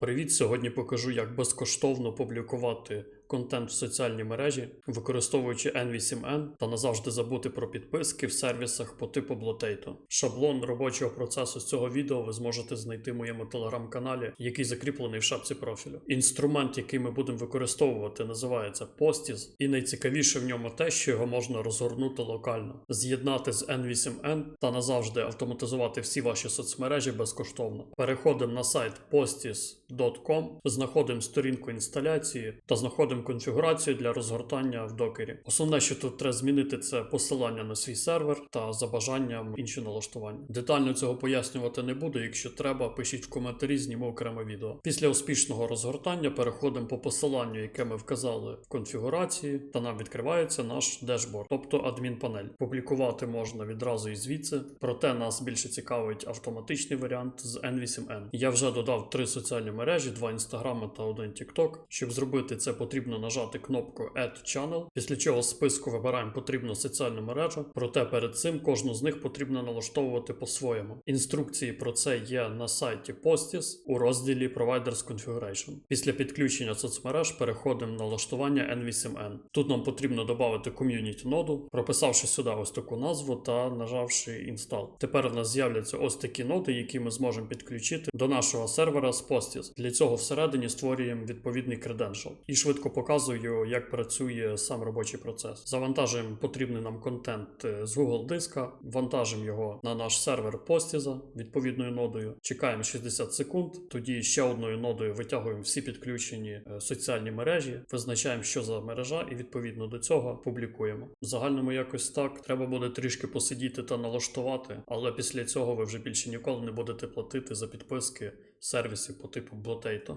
Привіт! Сьогодні покажу, як безкоштовно публікувати контент в соціальній мережі, використовуючи N8N та назавжди забути про підписки в сервісах по типу Blotato. Шаблон робочого процесу з цього відео ви зможете знайти в моєму телеграм-каналі, який закріплений в шапці профілю. Інструмент, який ми будемо використовувати, називається Postis, і найцікавіше в ньому те, що його можна розгорнути локально, з'єднати з N8N та назавжди автоматизувати всі ваші соцмережі безкоштовно. Переходимо на сайт postis.com, знаходимо сторінку інсталяції та знаходимо конфігурацію для розгортання в докері. Основне, що тут треба змінити, це посилання на свій сервер та за бажанням інші налаштування. Детально цього пояснювати не буду. Якщо треба, пишіть в коментарі, зніму окреме відео. Після успішного розгортання переходимо по посиланню, яке ми вказали в конфігурації, та нам відкривається наш дешборд, тобто адмінпанель. Публікувати можна відразу і звідси, проте нас більше цікавить автоматичний варіант з N8N. Я вже додав три соціальні мережі: два інстаграми та один TikTok. Щоб зробити це, потрібно нажати кнопку Add Channel, після чого з списку вибираємо потрібну соціальну мережу. Проте перед цим кожну з них потрібно налаштовувати по-своєму. Інструкції про це є на сайті Postis у розділі Providers Configuration. Після підключення соцмереж переходимо на налаштування N8N. Тут нам потрібно додати ком'юніті ноду, прописавши сюди ось таку назву та нажавши Install. Тепер у нас з'являться ось такі ноди, які ми зможемо підключити до нашого сервера з Postis. Для цього всередині створюємо відповідний credential і швидко показую, як працює сам робочий процес. Завантажуємо потрібний нам контент е, з Google диска, вантажимо його на наш сервер Postisa відповідною нодою. Чекаємо 60 секунд. Тоді ще одною нодою витягуємо всі підключені е, соціальні мережі, визначаємо, що за мережа, і відповідно до цього публікуємо. В загальному якось так. Треба буде трішки посидіти та налаштувати, але після цього ви вже більше ніколи не будете платити за підписки сервісів по типу Blotato.